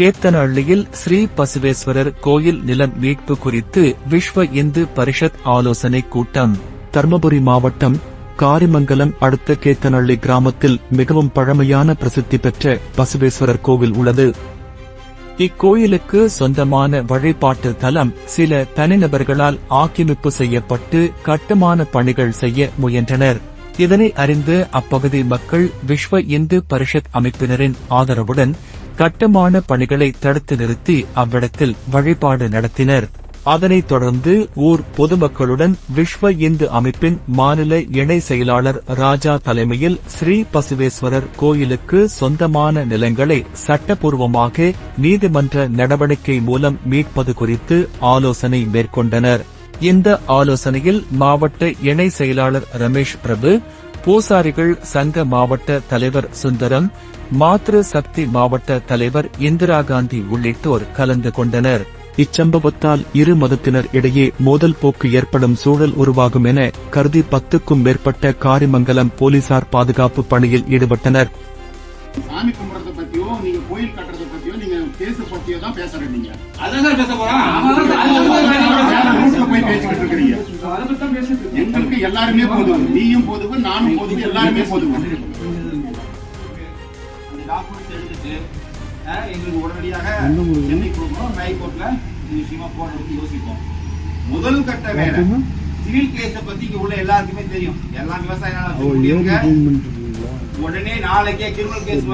கேத்தனஹள்ளியில் ஸ்ரீ பசுவேஸ்வரர் கோயில் நிலம் மீட்பு குறித்து விஸ்வ இந்து பரிஷத் ஆலோசனை கூட்டம். தர்மபுரி மாவட்டம் காரிமங்கலம் அடுத்த கேத்தனஹள்ளி கிராமத்தில் மிகவும் பழமையான பிரசித்தி பெற்ற பசுவேஸ்வரர் கோவில் உள்ளது. இக்கோயிலுக்கு சொந்தமான வழிபாட்டு தலம் சில தனிநபர்களால் ஆக்கிரமிப்பு செய்யப்பட்டு கட்டுமான பணிகள் செய்ய முயன்றனர். இதனை அறிந்து அப்பகுதி மக்கள் விஸ்வ இந்து பரிஷத் அமைப்பினரின் ஆதரவுடன் கட்டுமான பணிகளை தடுத்து நிறுத்தி அவ்விடத்தில் வழிபாடு நடத்தினர். அதனைத் தொடர்ந்து ஊர் பொதுமக்களுடன் விஸ்வ இந்து அமைப்பின் மாநில இணை செயலாளர் ராஜா தலைமையில் ஸ்ரீ பசுவேஸ்வரர் கோயிலுக்கு சொந்தமான நிலங்களை சட்டப்பூர்வமாக நீதிமன்ற நடவடிக்கை மூலம் மீட்பது குறித்து ஆலோசனை மேற்கொண்டனர். இந்த ஆலோசனையில் மாவட்ட இணை செயலாளர் ரமேஷ் பிரபு பூசாரிகள் சங்க மாவட்ட தலைவர் சுந்தரம் மாத்ரு சக்தி மாவட்ட தலைவர் இந்திரா காந்தி உள்ளிட்டோர் கலந்து கொண்டனர். இச்சம்பவத்தால் இரு மதத்தினர் இடையே மோதல் போக்கு ஏற்படும் சூழல் உருவாகும் என கருதி பத்துக்கும் மேற்பட்ட காரிமங்கலம் போலீசார் பாதுகாப்பு பணியில் ஈடுபட்டனர். சாமி கும்பிடுறத பத்தியோ நீங்க கோயில் கட்டுறத பத்தியோ நீங்க கேஸ் பத்தியோ தான் பேசுறீங்க. அதான் பேச போறோம் எங்களுக்கு எல்லாருமே பொதுவு நீயும் பொதுவு நானும் பொதுவு எல்லாருமே பொதுவு அந்த டாக்குமெண்ட்ஸ் எடுத்துட்டு அஹ், எங்களுக்கு உடனடியாக சென்னை கொடுக்கணும். ஹைகோர்ட்ல இந்த விஷயமா போடுறதுக்கு யோசிப்போம். முதல் கட்ட வேலை. சிவில் கேஸ பத்தி இங்க உள்ள எல்லாருக்குமே தெரியும். எல்லாம் விவசாய நிலம் வச்சிருக்கவங்க உடனே நாளைக்கே கிரிமினல் கேஸ்